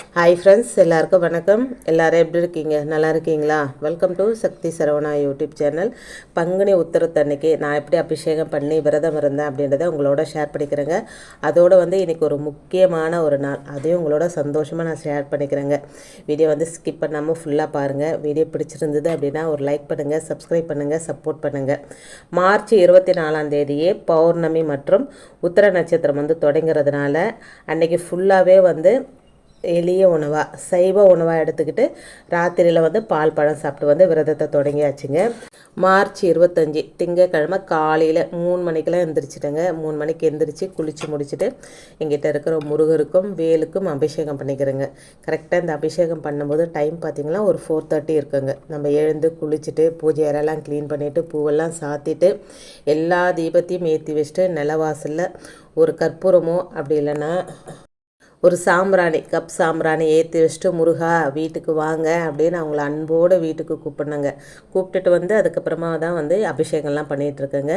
Hi friends எல்லாருக்கும் வணக்கம். எல்லோரும் எப்படி இருக்கீங்க? நல்லா இருக்கீங்களா? Welcome to Sakthi Saravana YouTube channel Panguni உத்தரத்தன்னைக்கு நான் எப்படி அபிஷேகம் பண்ணி விரதம் இருந்தேன் அப்படின்றத உங்களோட ஷேர் பண்ணிக்கிறேங்க. அதோடு வந்து இன்றைக்கி ஒரு முக்கியமான ஒரு நாள். அதையும் உங்களோட சந்தோஷமாக நான் ஷேர் பண்ணிக்கிறேங்க. வீடியோ வந்து ஸ்கிப் பண்ணாமல் ஃபுல்லாக பாருங்கள் வீடியோ பிடிச்சிருந்தது அப்படின்னா ஒரு லைக் பண்ணுங்கள் சப்ஸ்கிரைப் பண்ணுங்கள் சப்போர்ட் பண்ணுங்கள் மார்ச் இருபத்தி நாலாம் தேதியே பௌர்ணமி மற்றும் உத்தர நட்சத்திரம் வந்து தொடங்கிறதுனால அன்னைக்கு ஃபுல்லாகவே வந்து எளிய உணவாக சைவ உணவாக எடுத்துக்கிட்டு ராத்திரியில் வந்து பால் பழம் சாப்பிட்டு வந்து விரதத்தை தொடங்கியாச்சுங்க. மார்ச் இருபத்தஞ்சி திங்கக்கிழமை காலையில் மூணு மணிக்கெல்லாம் எந்திரிச்சிட்டேங்க. மூணு மணிக்கு எந்திரிச்சு குளித்து முடிச்சுட்டு எங்கிட்ட இருக்கிற முருகருக்கும் வேலுக்கும் அபிஷேகம் பண்ணிக்கிறேங்க. கரெக்டாக இந்த அபிஷேகம் பண்ணும்போது டைம் பார்த்திங்கன்னா ஒரு ஃபோர் தேர்ட்டி இருக்குங்க. நம்ம எழுந்து குளிச்சுட்டு பூஜை அறையெல்லாம் க்ளீன் பண்ணிவிட்டு பூவெல்லாம் சாத்திட்டு எல்லா தீபத்தையும் ஏற்றி வச்சுட்டு நிலவாசலில் ஒரு கற்பூரமோ அப்படி இல்லைன்னா ஒரு சாம்பிராணி கப் சாம்பிராணி ஏற்றி வச்சுட்டு முருகா வீட்டுக்கு வாங்க அப்படின்னு அவங்கள அன்போடு வீட்டுக்கு கூப்பிட்ணுங்க. கூப்பிட்டுட்டு வந்து அதுக்கப்புறமா தான் வந்து அபிஷேகம்லாம் பண்ணிகிட்ருக்கேங்க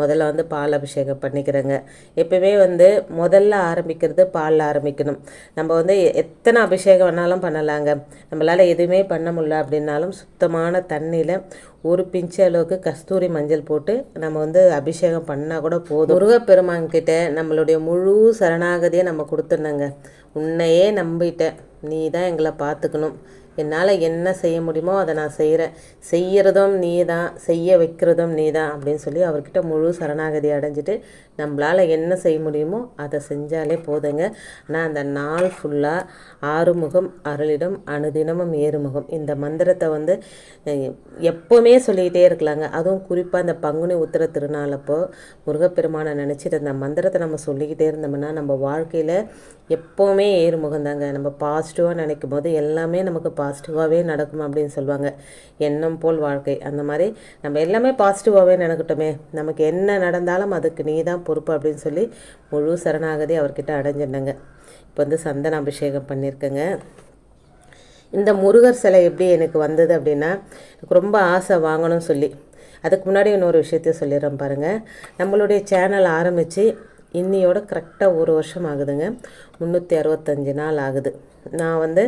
முதல்ல வந்து பால் அபிஷேகம் பண்ணிக்கிறேங்க. எப்போவுமே வந்து முதல்ல ஆரம்பிக்கிறது பாலில் ஆரம்பிக்கணும். நம்ம வந்து எத்தனை அபிஷேகம் வேணாலும் பண்ணலாங்க. நம்மளால் எதுவுமே பண்ண முடியல அப்படின்னாலும் சுத்தமான தண்ணியில் ஒரு பிஞ்சு அளவுக்கு கஸ்தூரி மஞ்சள் போட்டு நம்ம வந்து அபிஷேகம் பண்ணால் கூட போதும். முருகப்பெருமான் கிட்ட நம்மளுடைய முழு சரணாகதியை நம்ம கொடுத்துடணுங்க. உன்னையே நம்பிட்டேன். நீ தான் எங்களை பார்த்துக்கணும். என்னால் என்ன செய்ய முடியுமோ அதை நான் செய்கிறேன் செய்கிறதும் நீ தான் செய்ய வைக்கிறதும் நீ தான் அப்படின்னு சொல்லி அவர்கிட்ட முழு சரணாகதி அடைஞ்சிட்டு நம்மளால் என்ன செய்ய முடியுமோ அதை செஞ்சாலே போதுங்க. ஆனால் அந்த நாள் ஃபுல்லாக ஆறுமுகம் அருளிடம் அணுதினமும் ஏறுமுகம். இந்த மந்திரத்தை வந்து எப்போவுமே சொல்லிக்கிட்டே இருக்கலாங்க. அதுவும் குறிப்பாக இந்த பங்குனி உத்திர திருநாளப்போ முருகப்பெருமானை நினச்சிட்டு அந்த மந்திரத்தை நம்ம சொல்லிக்கிட்டே இருந்தோம்னா நம்ம வாழ்க்கையில் எப்போவுமே ஏறுமுகம் தாங்க நம்ம பாசிட்டிவாக நினைக்கும் போது எல்லாமே நமக்கு பாசிட்டிவாகவே நடக்கும் அப்படின்னு சொல்லுவாங்க. எண்ணம் போல் வாழ்க்கை. அந்த மாதிரி நம்ம எல்லாமே பாசிட்டிவாகவே நினைக்கட்டுமே நமக்கு என்ன நடந்தாலும் அதுக்கு நீ தான் பொறுப்பு அப்படின்னு சொல்லி முழு சரணாகதி அவர்கிட்ட அடைஞ்சிருந்தாங்க இப்போ வந்து சந்தன அபிஷேகம் பண்ணியிருக்கேங்க. இந்த முருகர் சிலை எப்படி எனக்கு வந்தது அப்படின்னா எனக்கு ரொம்ப ஆசை வாங்கணும்னு சொல்லி. அதுக்கு முன்னாடி இன்னொரு விஷயத்தையும் சொல்லிடுறேன் பாருங்கள் நம்மளுடைய சேனல் ஆரம்பித்து இன்னியோட கரெக்டாக ஒரு வருஷம் ஆகுதுங்க. முந்நூற்றி அறுபத்தஞ்சு நாள் ஆகுது. நான் வந்து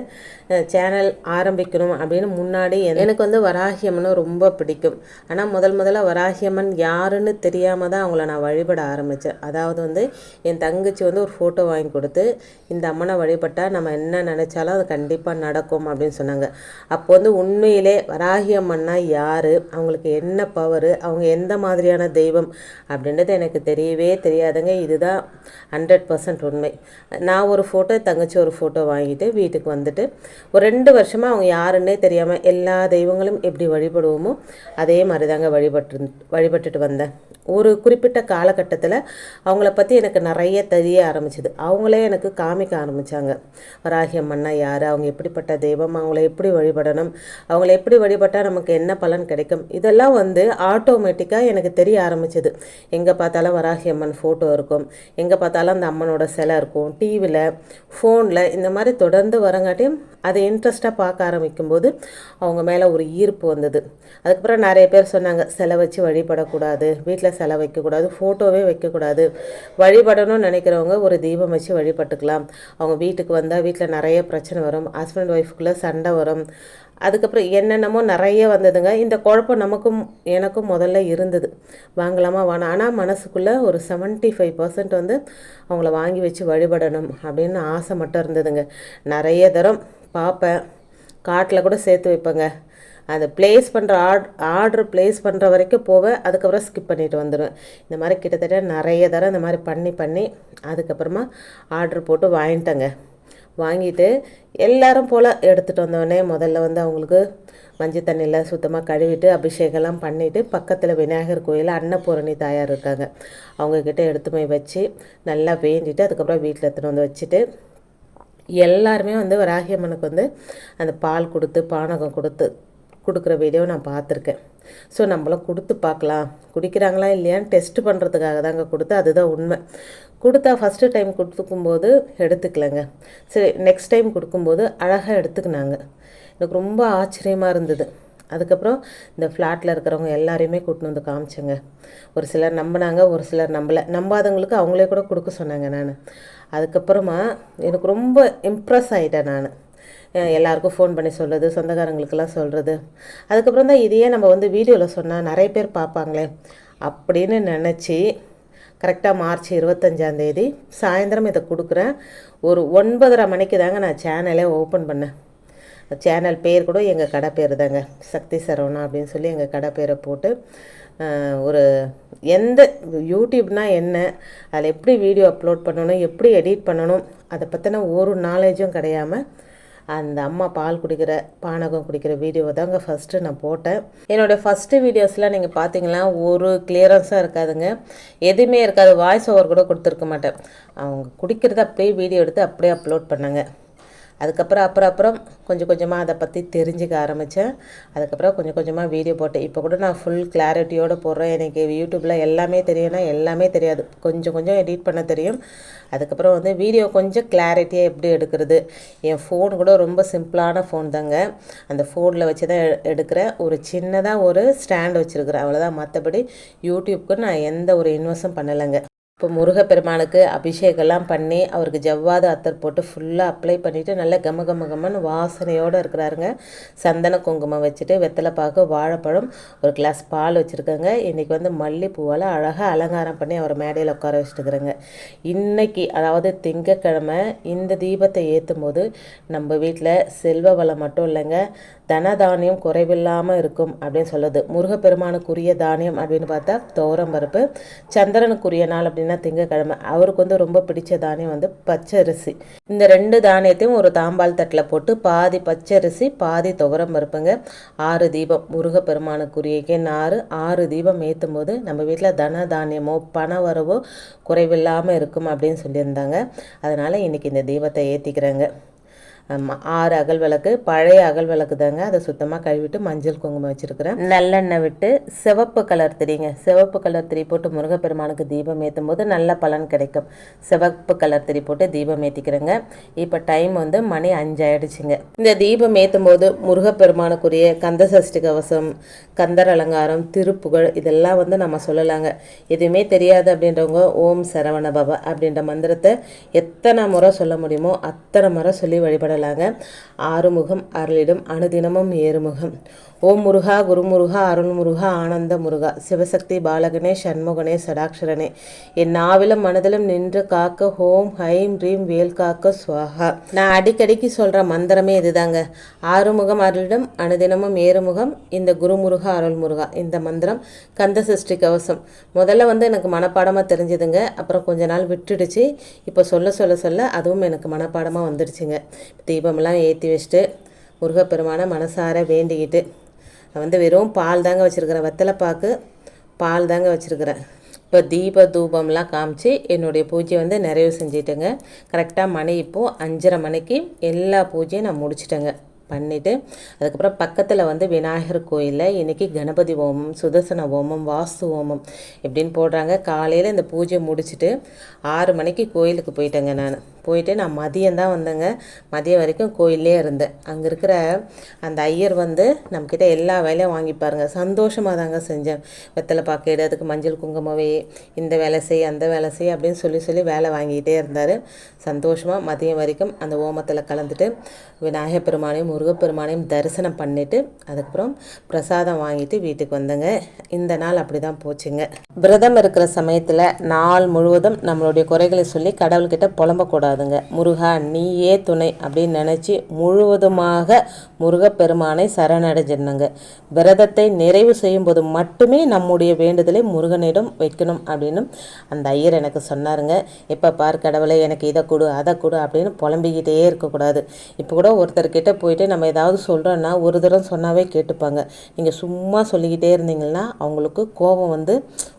சேனல் ஆரம்பிக்கணும் அப்படின்னு முன்னாடி எனக்கு வந்து வராகியம்மன் ரொம்ப பிடிக்கும். ஆனால் முதல் முதல்ல வராகியம்மன் யாருன்னு தெரியாமல் தான் அவங்கள நான் வழிபட ஆரம்பித்தேன் அதாவது வந்து என் தங்கச்சி வந்து ஒரு ஃபோட்டோ வாங்கி கொடுத்து இந்த அம்மனை வழிபட்டால் நம்ம என்ன நினச்சாலும் அது கண்டிப்பாக நடக்கும் அப்படின்னு சொன்னாங்க. அப்போ வந்து உண்மையிலே வராகியம்மன்னா யார்? அவங்களுக்கு என்ன பவர் அவங்க எந்த மாதிரியான தெய்வம்? அப்படின்றது எனக்கு தெரியவே தெரியாதுங்க. இதுதான் ஹண்ட்ரட் பர்சன்ட் உண்மை. நான் ஒரு ஃபோட்டோ தங்கச்சி ஒரு ஃபோட்டோ வாங்கிட்டு வீட்டுக்கு வந்துட்டு ஒரு ரெண்டு வருஷமாக அவங்க யாருன்னே தெரியாமல் எல்லா தெய்வங்களும் எப்படி வழிபடுவோமோ அதே மாதிரி தாங்க வழிபட்டு வழிபட்டுட்டு வந்தேன். ஒரு குறிப்பிட்ட காலகட்டத்தில் அவங்கள பற்றி எனக்கு நிறைய தெரிய ஆரம்பிச்சிது. அவங்களே எனக்கு காமிக்க ஆரம்பித்தாங்க வராகி அம்மன்னா யார்? அவங்க எப்படிப்பட்ட தெய்வம்? அவங்கள எப்படி வழிபடணும்? அவங்கள எப்படி வழிபட்டால் நமக்கு என்ன பலன் கிடைக்கும்? இதெல்லாம் வந்து ஆட்டோமேட்டிக்காக எனக்கு தெரிய ஆரம்பிச்சது. எங்கே பார்த்தாலும் வராகி அம்மன் ஃபோட்டோ இருக்கும். எங்கே பார்த்தாலும் அந்த அம்மனோட சிலை இருக்கும். டிவியில் ஃபோனில் இந்த மாதிரி தொடர்ந்து வரங்காட்டியும் அதை இன்ட்ரெஸ்ட்டாக பார்க்க ஆரம்பிக்கும்போது அவங்க மேலே ஒரு ஈர்ப்பு வந்தது. அதுக்கப்புறம் நிறைய பேர் சொன்னாங்க சிலை வச்சு வழிபடக்கூடாது வீட்டில் சிலை வைக்கக்கூடாது ஃபோட்டோவே வைக்கக்கூடாது. வழிபடணும்னு நினைக்கிறவங்க ஒரு தீபம் வச்சு வழிபட்டுக்கலாம். அவங்க வீட்டுக்கு வந்தால் வீட்டில் நிறைய பிரச்சனை வரும். ஹஸ்பண்ட் ஒய்ஃபுக்குள்ளே சண்டை வரும். அதுக்கப்புறம் என்னென்னமோ நிறைய வந்ததுங்க. இந்த குழப்பம் நமக்கும் எனக்கும் முதல்ல இருந்தது. வாங்கலாமா வேணாம் ஆனால் மனசுக்குள்ளே ஒரு செவன்ட்டி ஃபைவ் பர்சன்ட் வந்து அவங்கள வாங்கி வச்சு வழிபடணும் அப்படின்னு ஆசை மட்டும் இருந்ததுங்க. நிறைய தரம் பார்ப்பேன். காட்டில் கூட சேர்த்து வைப்பேங்க. அதை ப்ளேஸ் பண்ணுற ஆட் ஆர்டர் ப்ளேஸ் பண்ணுற வரைக்கும் போவேன். அதுக்கப்புறம் ஸ்கிப் பண்ணிட்டு வந்துடுவேன். இந்த மாதிரி கிட்டத்தட்ட நிறைய தரம் இந்த மாதிரி பண்ணி பண்ணி அதுக்கப்புறமா ஆர்டர் போட்டு வாங்கிட்டேங்க. வாங்கிட்டு எல்லாரும் போல் எடுத்துகிட்டு வந்தோடனே முதல்ல வந்து அவங்களுக்கு மஞ்சள் தண்ணியில் சுத்தமாக கழுவிட்டு அபிஷேகம்லாம் பண்ணிவிட்டு பக்கத்தில் விநாயகர் கோயில் அன்னபூரணி தாயார் இருக்காங்க. அவங்கக்கிட்ட எடுத்து போய் வச்சு நல்லா வேண்டிட்டு அதுக்கப்புறம் வீட்டில் எடுத்துகிட்டு வந்து வச்சுட்டு எல்லாருமே வந்து வராகியம்மனுக்கு வந்து அந்த பால் கொடுத்து பானகம் கொடுத்து கொடுக்குற வீடியோ நான் பார்த்துருக்கேன். ஸோ நம்மளும் கொடுத்து பார்க்கலாம். குடிக்கிறாங்களா இல்லையான்னு டெஸ்ட் பண்ணுறதுக்காக தாங்க கொடுத்து அதுதான் உண்மை. கொடுத்தா ஃபஸ்ட்டு டைம் கொடுத்துக்கும்போது எடுத்துக்கலைங்க. சரி நெக்ஸ்ட் டைம் கொடுக்கும்போது அழகாக எடுத்துக்கினாங்க. எனக்கு ரொம்ப ஆச்சரியமாக இருந்தது. அதுக்கப்புறம் இந்த ஃப்ளாட்டில் இருக்கிறவங்க எல்லாரையுமே கூட்டின்னு வந்து காமிச்சேங்க. ஒரு சிலர் நம்பினாங்க ஒரு சிலர் நம்பலை. நம்பாதவங்களுக்கு அவங்களே கூட கொடுக்க சொன்னாங்க நான். அதுக்கப்புறமா எனக்கு ரொம்ப இம்ப்ரெஸ் ஆகிட்டேன் நான். எல்லாருக்கும் ஃபோன் பண்ணி சொல்கிறது சொந்தக்காரங்களுக்கெல்லாம் சொல்கிறது அதுக்கப்புறம் தான் இதையே நம்ம வந்து வீடியோவில் சொன்னால் நிறைய பேர் பார்ப்பாங்களே அப்படின்னு நினச்சி கரெக்டாக மார்ச் இருபத்தஞ்சாந்தேதி சாயந்தரம் இதை கொடுக்குறேன். ஒரு ஒன்பதரை மணிக்கு தாங்க நான் சேனலே ஓப்பன் பண்ணேன். சேனல் பேர் கூட எங்கள் கடை பேர் தாங்க. சக்தி சரவணா அப்படின்னு சொல்லி எங்கள் கடை பேரை போட்டு ஒரு எந்த யூடியூப்னால் என்ன அதில் எப்படி வீடியோ அப்லோட் பண்ணணும் எப்படி எடிட் பண்ணணும் அதை பற்றின ஒரு நாலேஜும் கிடையாமல் அந்த அம்மா பால் குடிக்கிற பானகம் குடிக்கிற வீடியோ தாங்க ஃபஸ்ட்டு நான் போட்டேன். என்னோடய ஃபஸ்ட்டு வீடியோஸ்லாம் நீங்கள் பார்த்தீங்கன்னா ஒரு கிளியரன்ஸாக இருக்காதுங்க. எதுவுமே இருக்காது. வாய்ஸ் ஓவர் கூட கொடுத்துருக்க மாட்டேன். அவங்க குடிக்கிறத அப்படியே வீடியோ எடுத்து அப்படியே அப்லோட் பண்ணாங்க. அதுக்கப்புறம் அப்புறம் அப்புறம் கொஞ்சம் கொஞ்சமாக அதை பற்றி தெரிஞ்சுக்க ஆரம்பித்தேன் அதுக்கப்புறம் கொஞ்சம் கொஞ்சமாக வீடியோ போட்டேன். இப்போ கூட நான் ஃபுல் கிளாரிட்டியோடு போடுறேன். எனக்கு யூடியூப்பில் எல்லாமே தெரியும்னா எல்லாமே தெரியாது. கொஞ்சம் கொஞ்சம் எடிட் பண்ண தெரியும். அதுக்கப்புறம் வந்து வீடியோ கொஞ்சம் கிளாரிட்டியாக எப்படி எடுக்கிறது? என் ஃபோன் கூட ரொம்ப சிம்பிளான ஃபோன் தாங்க. அந்த ஃபோனில் வச்சு தான் எ- எடுக்கிறேன். ஒரு சின்னதாக ஒரு ஸ்டாண்ட் வச்சுருக்கிறேன். அவ்வளோதான் மற்றபடி யூடியூப்க்கு நான் எந்த ஒரு இன்வெஸ்டும் பண்ணலைங்க. இப்போ முருகப்பெருமானுக்கு அபிஷேகம்லாம் பண்ணி அவருக்கு ஜவ்வாது அத்தர் போட்டு ஃபுல்லாக அப்ளை பண்ணிவிட்டு நல்லா கம கம கமன்னு வாசனையோடு இருக்கிறாருங்க. சந்தன குங்குமம் வச்சுட்டு வெத்தலைப்பாக்கு வாழைப்பழம் ஒரு கிளாஸ் பால் வச்சுருக்கேங்க. இன்றைக்கி வந்து மல்லிப்பூவால் அழகாக அலங்காரம் பண்ணி அவர் மேடையில் உட்கார வச்சுட்டுக்கிறேங்க இன்றைக்கி அதாவது திங்கக்கிழமை இந்த தீபத்தை ஏற்றும் போது நம்ம வீட்டில் செல்வ வளம் மட்டும் இல்லைங்க. தனதானியம் குறைவில்லாமல் இருக்கும் அப்படின்னு சொல்லுது. முருகப்பெருமானுக்குரிய தானியம் அப்படின்னு பார்த்தா துவரம் பருப்பு. சந்திரனுக்குரிய நாள் அப்படின்னு திங்கக்கிழமை. அவருக்கு வந்து ரொம்ப பிடிச்ச தானியம் வந்து பச்சரிசி. இந்த ரெண்டு தானியத்தையும் ஒரு தாம்பால் தட்டில் போட்டு பாதி பச்சரிசி பாதி துவரம் பருப்புங்க. ஆறு தீபம். முருகப்பெருமானுக்குரியக்கே நாறு ஆறு தீபம் ஏற்றும் போது நம்ம வீட்டில் தன தானியமோ பண வரவோ குறைவில்லாமல் இருக்கும் அப்படின்னு சொல்லியிருந்தாங்க. அதனால் இன்றைக்கி இந்த தீபத்தை ஏற்றிக்கிறேங்க ஆறு அகல் விளக்கு பழைய அகல் விளக்கு தாங்க. அதை சுத்தமாக கழுவிட்டு மஞ்சள் குங்குமம் வச்சுருக்கிறேன். நல்லெண்ணெய் விட்டு சிவப்பு கலர் திரிங்க. சிவப்பு கலர் திரி போட்டு முருகப்பெருமானுக்கு தீபம் ஏற்றும் போது நல்ல பலன் கிடைக்கும். சிவப்பு கலர் திரி போட்டு தீபம் ஏற்றிக்கிறேங்க இப்போ டைம் வந்து மணி அஞ்சாயிடுச்சுங்க. இந்த தீபம் ஏற்றும் போது முருகப்பெருமானுக்குரிய கந்த சஷ்டி கவசம் கந்தர் அலங்காரம் திருப்புகழ் இதெல்லாம் வந்து நம்ம சொல்லலாங்க. எதுவுமே தெரியாது அப்படின்றவங்க ஓம் சரவண பவ அப்படின்ற மந்திரத்தை எத்தனை முறை சொல்ல முடியுமோ அத்தனை முறை சொல்லி வழிபட பாடலாக ஆறுமுகம் அருளிடம் அனுதினமும் ஏறுமுகம். ஓம் முருகா குருமுருகா அருள்முருகா ஆனந்த முருகா. சிவசக்தி பாலகனே சண்முகனே சடாக்ஷரனே என் நாவிலும் மனதிலும் நின்று காக்க ஹோம் ஹைம் ரீம் வேல் காக்க சுவாகா. நான் அடிக்கடிக்கு சொல்கிற மந்திரமே இதுதாங்க. ஆறுமுகம் அருளிடம் அனுதினமும் ஏறுமுகம் இந்த குருமுருகா அருள்முருகா இந்த மந்திரம் கந்த சஷ்டி கவசம். முதல்ல வந்து எனக்கு மனப்பாடமாக தெரிஞ்சுதுங்க. அப்புறம் கொஞ்ச நாள் விட்டுடுச்சு. இப்போ சொல்ல சொல்ல சொல்ல அதுவும் எனக்கு மனப்பாடமாக வந்துடுச்சுங்க. தீபமெல்லாம் ஏற்றி வச்சுட்டு முருகப்பெருமான மனசார வேண்டிக்கிட்டு நான் வந்து வெறும் பால் தாங்க வச்சுருக்கிறேன் வெத்தலைப்பாக்கு பால் தாங்க வச்சுருக்கிறேன். இப்போ தீப தூபம்லாம் காமிச்சு என்னுடைய பூஜை வந்து நிறைவு செஞ்சிட்டேங்க. கரெக்டாக மணி இப்போது அஞ்சரை மணிக்கு எல்லா பூஜையும் நான் முடிச்சிட்டேங்க. பண்ணிவிட்டு அதுக்கப்புறம் பக்கத்தில் வந்து விநாயகர் கோயிலில் இன்றைக்கி கணபதி ஹோமம் சுதர்சன ஹோமம் வாஸ்து ஹோமம் இப்படின்னு போடுறாங்க. காலையில் இந்த பூஜை முடிச்சுட்டு ஆறு மணிக்கு கோயிலுக்கு போயிட்டேங்க நான். போயிட்டு நான் மதியம் தான் வந்தேங்க. மதியம் வரைக்கும் கோயிலே இருந்தேன். அங்கே இருக்கிற அந்த ஐயர் வந்து நம்மக்கிட்ட எல்லா வேலையும் வாங்கி பாருங்கள் சந்தோஷமாக தாங்க செஞ்சேன். வெத்தலை பாக்கெடு அதுக்கு மஞ்சள் குங்குமவே இந்த வேலை செய் அந்த வேலை செய் அப்படின்னு சொல்லி சொல்லி வேலை வாங்கிக்கிட்டே இருந்தார். சந்தோஷமாக மதியம் வரைக்கும் அந்த ஓமத்தில் கலந்துட்டு விநாயகர் பெருமானையும் முருகப்பெருமானையும் தரிசனம் பண்ணிவிட்டு அதுக்கப்புறம் பிரசாதம் வாங்கிட்டு வீட்டுக்கு வந்தேங்க. இந்த நாள் அப்படி தான் போச்சுங்க. விரதம் இருக்கிற சமயத்தில் நாள் முழுவதும் நம்மளுடைய குறைகளை சொல்லி கடவுள்கிட்ட புலம்பக்கூடாதுங்க. முருகா நீயே துணை அப்படின்னு நினச்சி முழுவதுமாக முருகப்பெருமானை சரணடைஞ்சிடணுங்க. விரதத்தை நிறைவு செய்யும்போது மட்டுமே நம்முடைய வேண்டுதலை முருகனிடம் வைக்கணும் அப்படின்னு அந்த ஐயர் எனக்கு சொன்னாருங்க. இப்போ பார் கடவுளை எனக்கு இதை கொடு அதை கொடு அப்படின்னு புலம்பிக்கிட்டே இருக்கக்கூடாது. இப்போ கூட ஒருத்தர்கிட்ட போயிட்டு நம்ம ஏதாவது சொல்கிறோன்னா ஒரு தடவை சொன்னாவே கேட்டுப்பாங்க. நீங்கள் சும்மா சொல்லிக்கிட்டே இருந்தீங்கன்னா அவங்களுக்கு கோபம் வந்து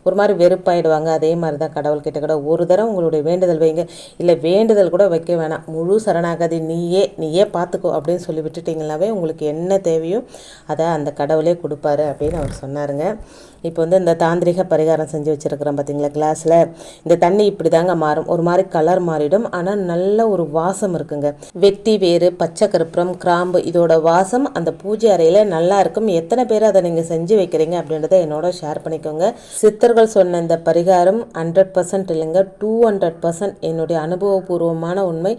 ஒரு மாதிரி வெறுப்பாயிடுவாங்க. அதே மாதிரி தான் கடவுள்கிட்ட கூட ஒரு தடவை உங்களுடைய வேண்டுதல் வைங்க. இல்லை வேண்டுதல் கூட வைக்க வேணாம். முழு சரணாகதி நீயே நீயே பார்த்துக்கோ அப்படின்னு சொல்லி விட்டுட்டிங்கனாவே உங்களுக்கு என்ன தேவையோ அதை அந்த கடவுளே கொடுப்பாரு அப்படின்னு அவர் சொன்னாருங்க. இப்போ வந்து இந்த தாந்திரிக பரிகாரம் செஞ்சு வச்சுருக்கிறோம் பார்த்தீங்களா கிளாஸில். இந்த தண்ணி இப்படி தாங்க மாறும். ஒரு மாதிரி கலர் மாறிடும். ஆனால் நல்ல ஒரு வாசம் இருக்குங்க. வெட்டி வேறு பச்சை கருப்புறம் கிராம்பு இதோட வாசம் அந்த பூஜை அறையில் நல்லா இருக்கும். எத்தனை பேர் அதை நீங்கள் செஞ்சு வைக்கிறீங்க அப்படின்றத என்னோட ஷேர் பண்ணிக்கோங்க. சித்தர்கள் சொன்ன இந்த பரிகாரம் ஹண்ட்ரட் பர்சன்ட் இல்லைங்க டூ ஹண்ட்ரட் பர்சன்ட் என்னுடைய அனுபவபூர்வமான உண்மை.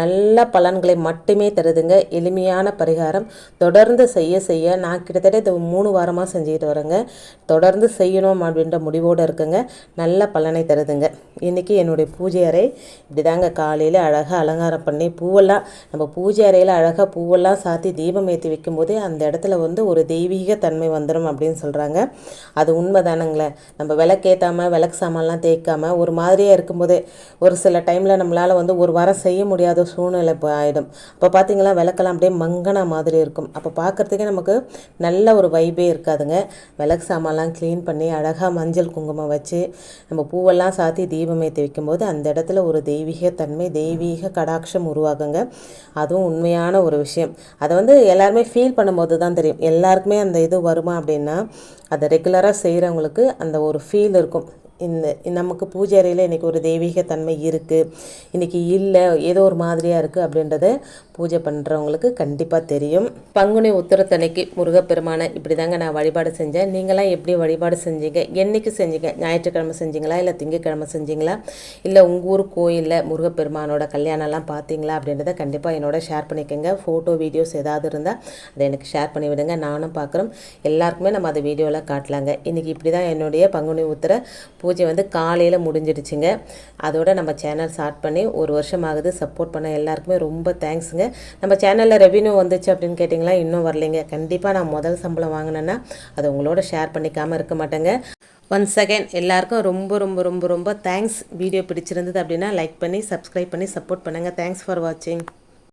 நல்ல பலன்களை மட்டுமே தருதுங்க. எளிமையான பரிகாரம். தொடர்ந்து செய்ய செய்ய நான் கிட்டத்தட்ட இது மூணு வாரமாக செஞ்சுக்கிட்டு வரேங்க. தொடர்ந்து செய்யணும் அப்படின்ற முடிவோடு இருக்குங்க. நல்ல பலனை தருதுங்க. இன்றைக்கி என்னுடைய பூஜை அறை. இப்படி தாங்க காலையில் அழகாக அலங்காரம் பண்ணி பூவெல்லாம் நம்ம பூஜை அறையில் அழகாக பூவெல்லாம் சாத்தி தீபம் ஏற்றி வைக்கும்போதே அந்த இடத்துல வந்து ஒரு தெய்வீக தன்மை வந்துடும் அப்படின்னு சொல்கிறாங்க அது உண்மை தானுங்களே நம்ம விளக்கேற்றாமல் விளக்கு சாமான்லாம் தேய்க்காமல் ஒரு மாதிரியாக இருக்கும்போதே ஒரு சில டைமில் நம்மளால் வந்து ஒரு வாரம் செய்ய முடியாத சூழ்நிலை இப்போ ஆகிடும் அப்போ பார்த்தீங்களா விளக்கெல்லாம் அப்படியே மங்கன மாதிரி இருக்கும். அப்போ பார்க்குறதுக்கே நமக்கு நல்ல ஒரு வைபே இருக்காதுங்க. விளக்கு சாமான்லாம் க்ளீன் பண்ணி அழகாக மஞ்சள் குங்குமம் வச்சு நம்ம பூவெல்லாம் சாத்தி தீபம் ஏற்றி வைக்கும்போது அந்த இடத்துல ஒரு தெய்வீக தன்மை தெய்வீக கடாட்சம் உருவாகுங்க. அதுவும் உண்மையான ஒரு விஷயம். அதை வந்து எல்லாருமே ஃபீல் பண்ணும்போது தான் தெரியும். எல்லாருக்குமே அந்த இது வருமா அப்படின்னா அதை ரெகுலராக செய்கிறவங்களுக்கு அந்த ஒரு ஃபீல் இருக்கும். இந்த நமக்கு பூஜை அறையில் இன்றைக்கி ஒரு தெய்வீக தன்மை இருக்குது இன்றைக்கி இல்லை ஏதோ ஒரு மாதிரியாக இருக்குது அப்படின்றத பூஜை பண்ணுறவங்களுக்கு கண்டிப்பாக தெரியும். பங்குனி உத்தரத்தன்னைக்கு முருகப்பெருமானை இப்படி தாங்க நான் வழிபாடு செஞ்சேன். நீங்களாம் எப்படி வழிபாடு செஞ்சீங்க? என்றைக்கு செஞ்சீங்க? ஞாயிற்றுக்கிழமை செஞ்சீங்களா? இல்லை திங்கக்கிழமை செஞ்சீங்களா? இல்லை உங்கள் ஊர் கோயிலில் முருகப்பெருமானோட கல்யாணம்லாம் பார்த்தீங்களா அப்படின்றத கண்டிப்பாக என்னோட ஷேர் பண்ணிக்கோங்க. ஃபோட்டோ வீடியோஸ் ஏதாவது இருந்தால் அதை எனக்கு ஷேர் பண்ணி விடுங்க நானும் பார்க்குறோம். எல்லாருக்குமே நம்ம அதை வீடியோவில் காட்டலாங்க. இன்றைக்கி இப்படி தான் என்னுடைய பங்குனி உத்தர பூ பூஜை வந்து காலையில் முடிஞ்சிடுச்சுங்க. அதோட நம்ம சேனல் ஸ்டார்ட் பண்ணி ஒரு வருஷம் ஆகுது சப்போர்ட் பண்ண எல்லாருக்குமே ரொம்ப தேங்க்ஸுங்க நம்ம சேனலில் ரெவின்யூ வந்துச்சு அப்படின்னு கேட்டிங்களா இன்னும் வரலைங்க. கண்டிப்பாக நான் முதல் சம்பளம் வாங்கினேன்னா அதை உங்களோட ஷேர் பண்ணிக்காமல் இருக்க மாட்டேங்க. ஒன்ஸ் அகைன் எல்லாருக்கும் ரொம்ப ரொம்ப ரொம்ப ரொம்ப தேங்க்ஸ் வீடியோ பிடிச்சிருந்தது அப்படின்னா லைக் பண்ணி சப்ஸ்கிரைப் பண்ணி சப்போர்ட் பண்ணுங்கள் தேங்க்ஸ் ஃபார் வாட்சிங்